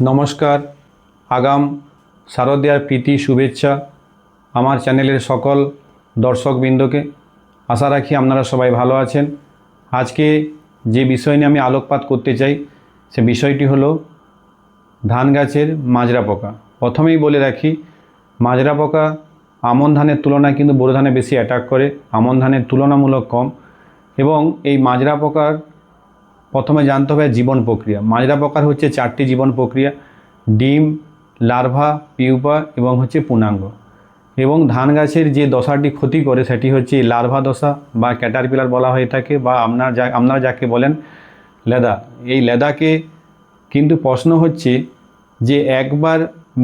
নমস্কার, আগাম শারদীয়ার প্রীতি, শুভেচ্ছা আমার চ্যানেলের সকল দর্শকবৃন্দকে। আশা রাখি আপনারা সবাই ভালো আছেন। আজকে যে বিষয় নিয়ে আমি আলোকপাত করতে চাই, সে বিষয়টি হলো ধান গাছের মাজরা পোকা। প্রথমেই বলে রাখি, মাজরা পোকা আমন ধানের তুলনায় কিন্তু বোরো ধানে বেশি অ্যাটাক করে। আমন ধানের তুলনামূলক কম এবং এই মাজরা পোকার প্রথমে জানতে হবে জীবন প্রক্রিয়া। মাজরা পোকার হচ্ছে চারটি জীবন প্রক্রিয়া, ডিম, লার্ভা, পিউপা এবং হচ্ছে পূর্ণাঙ্গ। এবং ধান গাছের যে দশাটি ক্ষতি করে সেটি হচ্ছে লার্ভা দশা বা ক্যাটারপিলার বলা হয়ে থাকে বা আপনার যা আপনারা যাকে বলেন লেদা। এই লেদাকে কিন্তু প্রশ্ন হচ্ছে যে একবার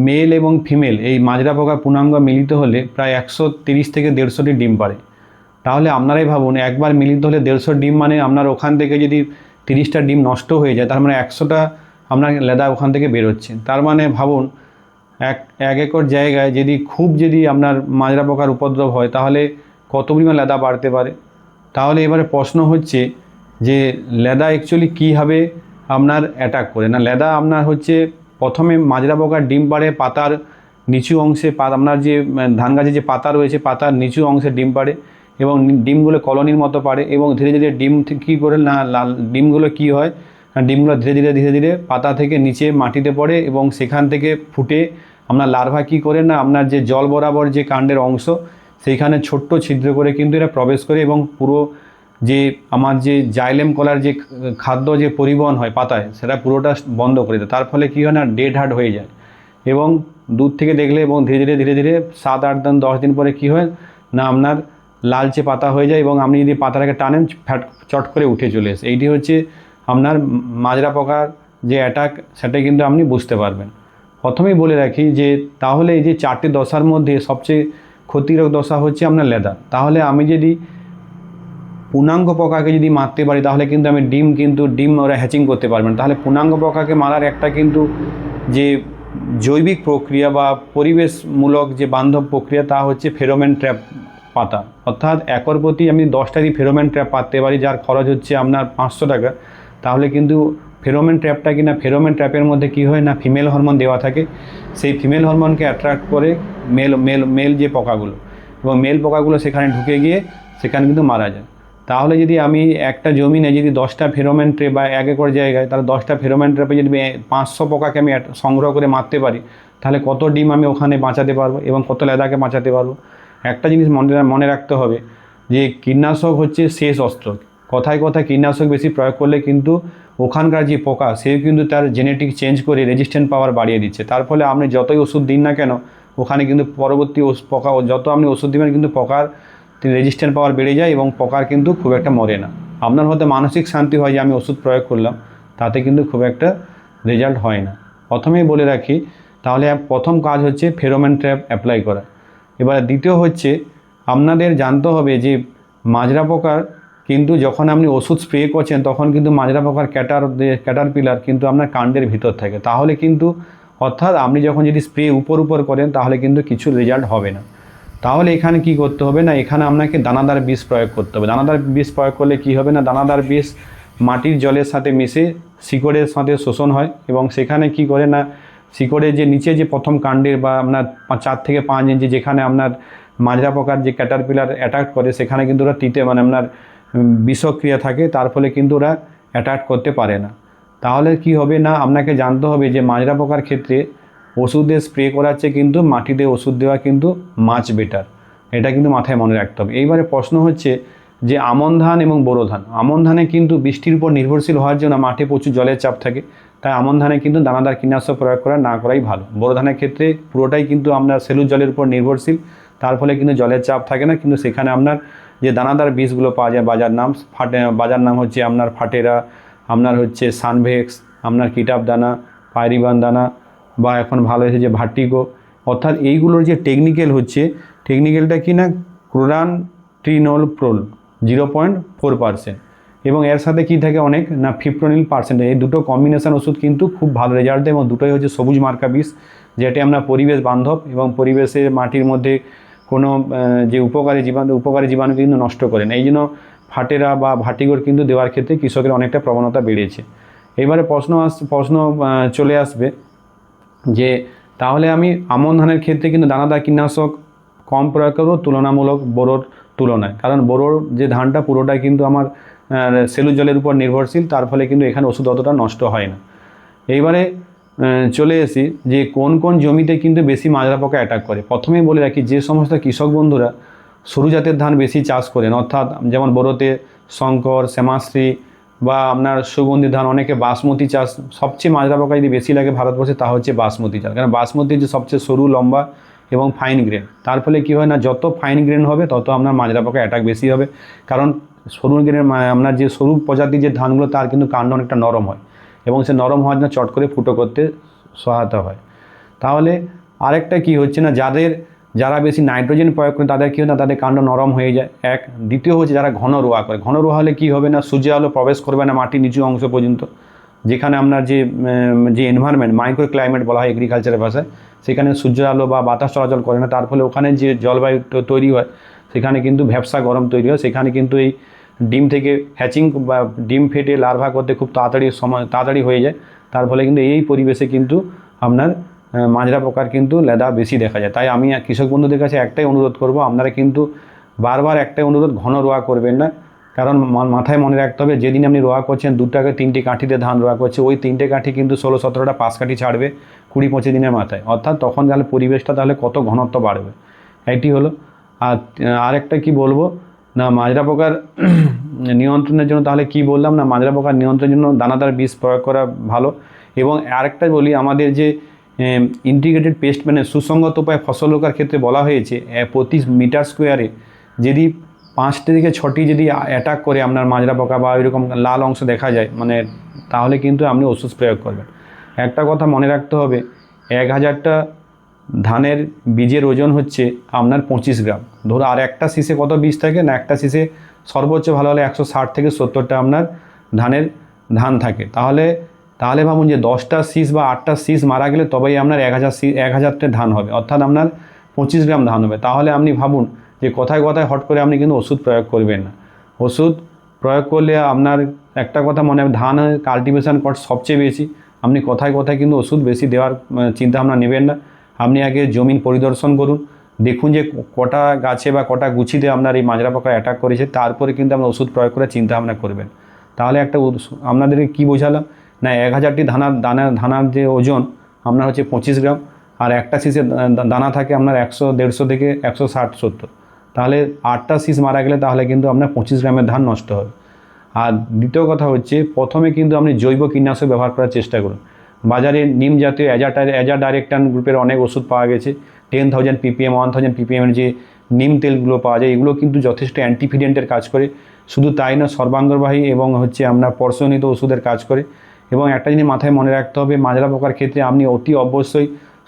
মেল এবং ফিমেল এই মাজরা পোকা পূর্ণাঙ্গ মিলিত হলে প্রায় একশো তিরিশ থেকে দেড়শোটি ডিম পারে। তাহলে আপনারাই ভাবুন, একবার মিলিত হলে দেড়শো ডিম মানে আপনার ওখান থেকে যদি তিরিশটা ডিম নষ্ট হয়ে যায়, তার মানে একশোটা আপনার লেদা ওখান থেকে বেরোচ্ছে। তার মানে ভাবুন, এক এক একর জায়গায় যদি খুব যদি আপনার মাজরা পোকার উপদ্রব হয়, তাহলে কত পরিমাণ লেদা বাড়তে পারে? তাহলে এবারে প্রশ্ন হচ্ছে যে লেদা অ্যাকচুয়ালি কীভাবে আপনার অ্যাটাক করে? না, লেদা আপনার হচ্ছে প্রথমে মাজরা পোকার ডিম পাড়ে পাতার নিচু অংশে আপনার যে ধান গাছে যে পাতা রয়েছে, পাতার নিচু অংশে ডিম পাড়ে। এবং ডিমগুলো কলোনির মতো পাড়ে এবং ধীরে ধীরে ডিম কী করে না লাল, ডিমগুলো কী হয়? ডিমগুলো ধীরে ধীরে ধীরে ধীরে পাতা থেকে নিচে মাটিতে পড়ে এবং সেখান থেকে ফুটে আপনার লার্ভা কী করে না, আপনার যে জল বরাবর যে কাণ্ডের অংশ, সেইখানে ছোট্ট ছিদ্র করে কিন্তু এরা প্রবেশ করে এবং পুরো যে আমার যে জাইলেম কলার যে খাদ্য যে পরিবহন হয় পাতায়, সেটা পুরোটা বন্ধ করে দেয়। তার ফলে কী হয় না ডেড হার্ট হয়ে যায়। এবং দূর থেকে দেখলে এবং ধীরে ধীরে ধীরে ধীরে সাত, আট দিন দশ দিন পরে কী হয় না, আপনার লালচে পাতা হয়ে যায় এবং আপনি যদি পাতাটাকে টানেন, ফ্যাট, চট করে উঠে চলে আসে। এইটি হচ্ছে আপনার মাজরা পোকার যে অ্যাটাক সেটাই কিন্তু আপনি বুঝতে পারবেন। প্রথমেই বলে রাখি যে, তাহলে এই যে চারটি দশার মধ্যে সবচেয়ে ক্ষতিরক দশা হচ্ছে আপনার লেদা তাহলে আমি যদি পূর্ণাঙ্গ পোকাকে যদি মারতে পারি, তাহলে কিন্তু আমি ডিম কিন্তু ডিম ওরা হ্যাচিং করতে পারবেন তাহলে পূর্ণাঙ্গ পোকাকে মারার একটা কিন্তু যে জৈবিক প্রক্রিয়া বা পরিবেশমূলক যে বান্ধব প্রক্রিয়া, তা হচ্ছে ফেরোমেন ট্র্যাপ পাতা। অর্থাৎ একর প্রতি আমি দশটা যদি ফেরোমেন ট্র্যাপ পাততে পারি, যার খরচ হচ্ছে আপনার পাঁচশো টাকা। তাহলে কিন্তু ফেরোমেন ট্র্যাপটা কিনা ফেরোমেন ট্র্যাপের মধ্যে কী হয় না ফিমেল হরমোন দেওয়া থাকে, সেই ফিমেল হরমোনকে অ্যাট্রাক্ট করে মেল মেল মেল যে পোকাগুলো, এবং মেল পোকাগুলো সেখানে ঢুকে গিয়ে সেখানে কিন্তু মারা যায়। তাহলে যদি আমি একটা জমিনে যদি দশটা ফেরোমেন ট্রে বা এক একর জায়গায়, তাহলে দশটা ফেরোমেন ট্রেপে যদি পাঁচশো পোকাকে আমি সংগ্রহ করে মারতে পারি, তাহলে কত ডিম আমি ওখানে বাঁচাতে পারব এবং কত লেদাকে বাঁচাতে পারব? একটা জিনিস মনে মনে রাখতে হবে যে কীটনাশক হচ্ছে শেষ অস্ত্র। কথায় কথায় কীটনাশক বেশি প্রয়োগ করলে কিন্তু ওখানকার যে পোকা, সেও কিন্তু তার জেনেটিক চেঞ্জ করে রেজিস্ট্যান্ট পাওয়ার বাড়িয়ে দিচ্ছে। তার ফলে আপনি যতই ওষুধ দিন না কেন, ওখানে কিন্তু পরবর্তী পোকা যত আপনি ওষুধ দিবেন কিন্তু পোকার রেজিস্ট্যান্ট পাওয়ার বেড়ে যায় এবং পোকার কিন্তু খুব একটা মরে না। আপনার হয়তো মানসিক শান্তি হয় যে আমি ওষুধ প্রয়োগ করলাম, তাতে কিন্তু খুব একটা রেজাল্ট হয় না। প্রথমেই বলে রাখি, তাহলে প্রথম কাজ হচ্ছে ফেরোমেন ট্র্যাপ অ্যাপ্লাই করা। এবার দ্বিতীয় হচ্ছে, আপনাদের জানতে হবে যে মাজরা পোকার কিন্তু যখন আপনি ওষুধ স্প্রে করছেন, তখন কিন্তু মাজরা পোকার ক্যাটার ক্যাটার পিলার কিন্তু আপনার কাণ্ডের ভিতর থাকে। তাহলে কিন্তু অর্থাৎ আপনি যখন যদি স্প্রে উপর উপর করেন, তাহলে কিন্তু কিছু রেজাল্ট হবে না। তাহলে এখানে কি করতে হবে না, এখানে আপনাকে দানাদার বিষ প্রয়োগ করতে হবে। দানাদার বিষ প্রয়োগ করলে কি হবে না, দানাদার বিষ মাটির জলের সাথে মিশে শিকড়ের সাথে শোষণ হয় এবং সেখানে কি করে না শিকড়ের যে নিচে যে প্রথম কাণ্ডের বা আপনার চার থেকে পাঁচ ইঞ্চি যেখানে আপনার মাজরা পোকার যে ক্যাটারপিলার অ্যাটাক করে, সেখানে কিন্তু ওরা তিতে মানে আপনার বিষক্রিয়া থাকে, তার ফলে কিন্তু ওরা অ্যাটাক করতে পারে না। তাহলে কি হবে না, আপনাকে জানতে হবে যে মাজরা পোকার ক্ষেত্রে ওষুধে স্প্রে করার চেয়ে কিন্তু মাটিতে ওষুধ দেওয়া কিন্তু মাছ বেটার এটা কিন্তু মাথায় মনে রাখতে হবে। এইবারে প্রশ্ন হচ্ছে যে আমন ধান এবং বোরো ধান। আমন ধানে কিন্তু বৃষ্টির উপর নির্ভরশীল হওয়ার জন্য মাঠে প্রচুর জলের চাপ থাকে। তাই আমন ধানে কিন্তু দানাদার কীটনাশক প্রয়োগ করা না করাই ভালো। বোরো ধানের ক্ষেত্রে পুরোটাই কিন্তু আপনার সেলুর জলের উপর নির্ভরশীল। তার ফলে কিন্তু জলের চাপ থাকে না, কিন্তু সেখানে আপনার যে দানাদার বীজগুলো পাওয়া যায় বাজার নাম, ফাটে, বাজার নাম হচ্ছে আপনার ফাটেরা, আপনার হচ্ছে সানভেক্স, আপনার কিটাপ দানা পায়রিবান দানা বা এখন ভালো এসেছে ভার্টিগো অর্থাৎ এইগুলোর যে টেকনিক্যাল হচ্ছে টেকনিক্যালটা কি না, chlorantraniliprole zero point four percent এবং এর সাথে কি থাকে অনেক? না ফিপ্রোনিল পার্সেন্টেজ এই দুটো কম্বিনেশান ওষুধ কিন্তু খুব ভালো রেজাল্ট দেয় এবং দুটোই হচ্ছে সবুজ মার্কা বিষ, যেটি আমরা পরিবেশ বান্ধব এবং পরিবেশের মাটির মধ্যে কোনো যে উপকারী জীবাণু উপকারী জীবাণু কিন্তু নষ্ট করে না। এই জন্য ফাটেরা বা ভাটিগর কিন্তু দেওয়ার ক্ষেত্রে কৃষকের অনেকটা প্রবণতা বেড়েছে। এবারে প্রশ্ন আস, প্রশ্ন চলে আসবে যে তাহলে আমি আমন ধানের ক্ষেত্রে কিন্তু দানাদার কীটনাশক কম প্রয়োগ করব, তুলনামূলক বোরোর তুলনায়। কারণ বোরোর যে ধানটা পুরোটাই কিন্তু আমার সেলুর জলের উপর নির্ভরশীল, তার ফলে কিন্তু এখানে ওষুধ অতটা নষ্ট হয় না। এইবারে চলে এসি যে কোন কোন জমিতে কিন্তু বেশি মাজরা পোকা অ্যাটাক করে। প্রথমেই বলে রাখি, যে সমস্ত কৃষক বন্ধুরা সরু জাতের ধান বেশি চাষ করেন, অর্থাৎ যেমন বোরোতে শঙ্কর, শ্যামাশ্রী বা আপনার সুগন্ধি ধান, অনেকে বাসমতি চাষ, সবচেয়ে মাজরা পোকা যদি বেশি লাগে ভারতবর্ষে, তা হচ্ছে বাসমতি চাষ। কারণ বাসমতি যে সবচেয়ে সরু, লম্বা এবং ফাইন গ্রেন তার ফলে কী হয় না, যত ফাইন গ্রেন হবে, তত আপনার মাজরা পোকা অ্যাটাক বেশি হবে। কারণ সরু গ্রেনের আপনার যে সরু প্রজাতির যে ধানগুলো, তার কিন্তু কাণ্ড অনেকটা নরম হয় এবং সে নরম হওয়ার জন্য চট করে ফুটো করতে সহায়তা হয়। তাহলে আরেকটা কি হচ্ছে না, যাদের, যারা বেশি নাইট্রোজেন প্রয়োগ করে, তাদের কী হয় না, তাদের কাণ্ড নরম হয়ে যায়। এক, দ্বিতীয় হচ্ছে যারা ঘন রোয়া করে। ঘন রোয়া হলে কী হবে না, সূর্য আলো প্রবেশ করবে না মাটির নিচু অংশ পর্যন্ত, যেখানে আপনার যে যে এনভায়রনমেন্ট মাইক্রো ক্লাইমেট বলা হয় এগ্রিকালচারের ভাষায়, সেখানে সূর্য আলো বা বাতাস চলাচল করে না। তার ফলে ওখানে যে জলবায়ু তৈরি হয় সেখানে কিন্তু ভ্যাবসা গরম তৈরি হয়। সেখানে কিন্তু এই ডিম থেকে হ্যাচিং বা ডিম ফেটে লার্ভা করতে খুব তাড়াতাড়ি সময়, তাড়াতাড়ি হয়ে যায়। তার ফলে কিন্তু এই পরিবেশে কিন্তু আপনার মাজরা পোকার কিন্তু লেদা বেশি দেখা যায়। তাই আমি কৃষক বন্ধুদের কাছে একটাই অনুরোধ করব, আপনারা কিন্তু বারবার একটাই অনুরোধ, ঘন রোয়া করবেন না। কারণ মাথায় মনে রাখতে হবে, যেদিন আপনি রোয়া করছেন দুটাকে তিনটে কাঠিতে ধান রোয়া করছে, ওই তিনটে কাঠি কিন্তু ষোলো সতেরোটা পাঁচ কাঠি ছাড়বে কুড়ি পঁচিশ দিনের মাথায়। অর্থাৎ তখন তাহলে পরিবেশটা তাহলে কত ঘনত্ব বাড়বে। এটি হলো আর আরেকটা কি বলব? না, মাজরা পোকার নিয়ন্ত্রণের জন্য তাহলে কি বললাম? না, মাজরা পোকার নিয়ন্ত্রণের জন্য দানাদার বীজ প্রয়োগ করা ভালো। এবং আরেকটা বলি, আমাদের যে ইন্টিগ্রেটেড পেস্ট মানে সুসংগত উপায়ে ফসল রোকার ক্ষেত্রে বলা হয়েছে প্রতি মিটার স্কোয়ারে যদি পাঁচটি থেকে ছটি যদি অ্যাটাক করে আপনার মাজরা পোকা বা এরকম লাল অংশ দেখা যায় মানে তাহলে কিন্তু আপনি ওষুধ প্রয়োগ করবেন। একটা কথা মনে রাখতে হবে, এক হাজারটা ধানের বীজের ওজন হচ্ছে আপনার পঁচিশ গ্রাম। ধরো আর একটা শীষে কত বীজ থাকে? না, একটা শীষে সর্বোচ্চ ভালো হলে একশো ষাট থেকে সত্তরটা আপনার ধানের ধান থাকে। তাহলে তাহলে ভাবুন যে দশটা শীষ বা আটটা শীষ মারা গেলে তবেই আপনার এক হাজার এক হাজারটা ধান হবে। অর্থাৎ আপনার পঁচিশ গ্রাম ধান হবে। তাহলে আপনি ভাবুন যে কথায় কথায় হট করে আপনি কিন্তু ওষুধ প্রয়োগ করবেন না। ওষুধ প্রয়োগ করলে আপনার একটা কথা মনে হবে, ধান কাল্টিভেশন কস্ট সবচেয়ে বেশি। আপনি কথায় কথায় কিন্তু ওষুধ বেশি দেওয়ার চিন্তা ভাবনা নেবেন না। আপনি আগে জমিন পরিদর্শন করুন, দেখুন যে কটা গাছে বা কটা গুছিতে আপনার এই মাজরা পোকা অ্যাটাক করেছে, তারপরে কিন্তু আপনার ওষুধ প্রয়োগ করে চিন্তা ভাবনা করবেন। তাহলে একটা আপনাদেরকে কী বোঝালাম? না, এক হাজারটি ধানার দানা ধানার যে ওজন, আপনার হচ্ছে পঁচিশ গ্রাম, আর একটা শীষে দানা থাকে আপনার একশো, দেড়শো থেকে একশো ষাট, সত্তর। তাহলে আটটা শীষ মারা গেলে তাহলে কিন্তু আপনার পঁচিশ গ্রামের ধান নষ্ট হবে। আর দ্বিতীয় কথা হচ্ছে, প্রথমে কিন্তু আপনি জৈব কীটনাশক ব্যবহার করার চেষ্টা করুন। বাজারে নিম জাতীয় অ্যাজা অ্যাজা ডাইরেক্টান গ্রুপের অনেক ওষুধ পাওয়া গেছে। Ten thousand PPM one thousand পিপিএমের যে নিম তেলগুলো পাওয়া যায়, এগুলো কিন্তু যথেষ্ট অ্যান্টিফিডেন্টের কাজ করে। শুধু তাই না সর্বাঙ্গবাহী এবং হচ্ছে আপনার পর্শনিত ওষুধের কাজ করে। এবং একটা জিনিস মাথায় মনে রাখতে হবে, মাজরা পোকার ক্ষেত্রে আপনি অতি অবশ্যই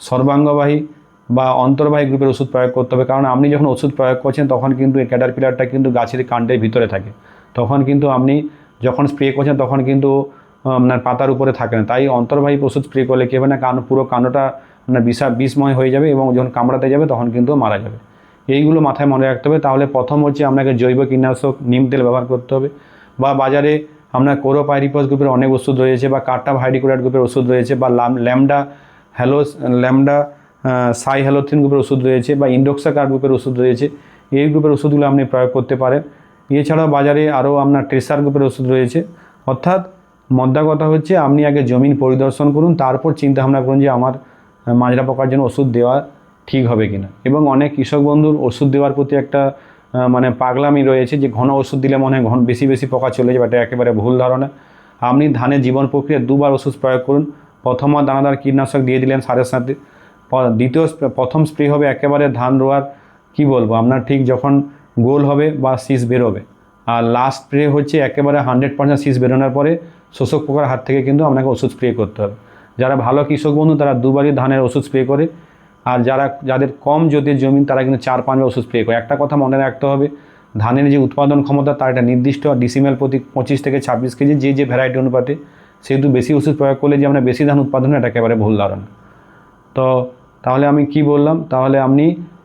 সর্বাঙ্গবাহী বা অন্তর্বাহী গ্রুপের ওষুধ প্রয়োগ করতে হবে। কারণ আপনি যখন ওষুধ প্রয়োগ করছেন, তখন কিন্তু এই ক্যাটারপিলারটা কিন্তু গাছের কাণ্ডের ভিতরে থাকে। তখন কিন্তু আপনি যখন স্প্রে করছেন, তখন কিন্তু আপনার পাতার উপরে থাকে না। তাই অন্তর্বাহী ওষুধ স্প্রে করলে কী হবে না? কান পুরো কানোটা আপনার বিষা বিষময় হয়ে যাবে এবং যখন কামড়াতে যাবে তখন কিন্তু মারা যাবে। এইগুলো মাথায় মনে রাখতে হবে। তাহলে প্রথম হচ্ছে আপনাকে জৈব কীটনাশক নিম তেল ব্যবহার করতে হবে বা বাজারে আপনার কোরোপাইরিপস গ্রুপের অনেক ওষুধ রয়েছে বা কার্টা ভাইডিকুলার গ্রুপের ওষুধ রয়েছে বা ল্যামডা হ্যালোস ল্যামডা সাই হ্যালোথিন গ্রুপের ওষুধ রয়েছে বা ইন্ডোক্সাকার গ্রুপের ওষুধ রয়েছে। এই গ্রুপের ওষুধগুলো আপনি প্রয়োগ করতে পারেন। এছাড়াও বাজারে আরও আপনার ট্রেসার গ্রুপের ওষুধ রয়েছে। অর্থাৎ মদ্দা কথা হচ্ছে, আপনি আগে জমিন পরিদর্শন করুন, তারপর চিন্তা ভাবনা করুন যে আমার মাজরা পোকার জন্য ওষুধ দেওয়া ঠিক হবে কিনা। এবং অনেক কৃষক বন্ধুর ওষুধ দেওয়ার প্রতি একটা মানে পাগলামি রয়েছে যে ঘন ওষুধ দিলে মনে হয় ঘন, বেশি বেশি পোকা চলে যাবে, এটা একেবারে ভুল ধারণা। আপনি ধানের জীবন প্রক্রিয়া দুবার ওষুধ প্রয়োগ করুন প্রথমবার দানাদার কীটনাশক দিয়ে দিলেন সারের সাথে দ্বিতীয় প্রথম স্প্রে হবে একেবারে ধান রোয়ার, কি বলব, আপনার ঠিক যখন গোল হবে বা শীষ বেরোবে। আর লাস্ট স্প্রে হচ্ছে একেবারে হান্ড্রেড পার্সেন্ট শীষ বেরোনোর পরে শোষক পোকার হাত থেকে কিন্তু আপনাকে ওষুধ স্প্রে করতে হবে। যারা ভালো কৃষক বন্ধু, তারা দুবারই ধানের ওষুধ স্প্রে করে। আর যারা, যাদের কম জ্যোতির জমি, তারা কিন্তু চার পাঁচবার ওষুধ স্প্রে করে। একটা কথা মনে রাখতে হবে, ধানের যে উৎপাদন ক্ষমতা, তার একটা নির্দিষ্ট ডিসিমেল প্রতি পঁচিশ থেকে ছাব্বিশ কেজি যে যে ভ্যারাইটি অনুপাতে সেহেতু বেশি ওষুধ প্রয়োগ করলে যে আমরা বেশি ধান উৎপাদন এটা একেবারে ভুল ধারণা। তো তাহলে আমি কি বললাম? তাহলে আপনি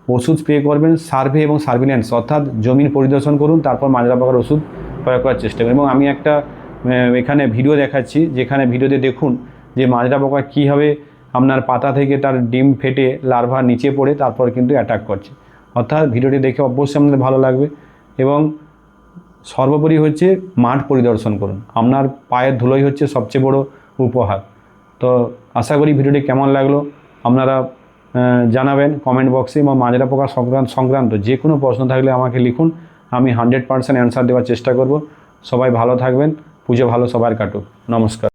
ওষুধ স্প্রে করবেন, সার্ভে এবং সার্ভিলেন্স, অর্থাৎ জমিন পরিদর্শন করুন, তারপর মাজরা পোকার ওষুধ প্রয়োগ করার চেষ্টা করুন। এবং আমি একটা এখানে ভিডিও দেখাচ্ছি। যেখানে ভিডিওতে দেখুন যে মাজরা পোকা কীভাবে আপনার পাতা থেকে তার ডিম ফেটে লার্ভা নিচে পড়ে, তারপর কিন্তু অ্যাটাক করছে। অর্থাৎ ভিডিওটি দেখে অবশ্যই আপনাদের ভালো লাগবে এবং সর্বোপরি হচ্ছে মাঠ পরিদর্শন করুন। আপনার পায়ের ধুলোই হচ্ছে সবচেয়ে বড় উপহার। তো আশা করি ভিডিওটি কেমন লাগল আপনারা জানাবেন কমেন্ট বক্সে এবং মাজরা পোকা সংক্রান্ত সংক্রান্ত যে কোনো প্রশ্ন থাকলে আমাকে লিখুন। আমি হান্ড্রেড পার্সেন্ট অ্যান্সার দেওয়ার চেষ্টা করব। সবাই ভালো থাকবেন। পুজো ভালো সবার কাটুক। নমস্কার।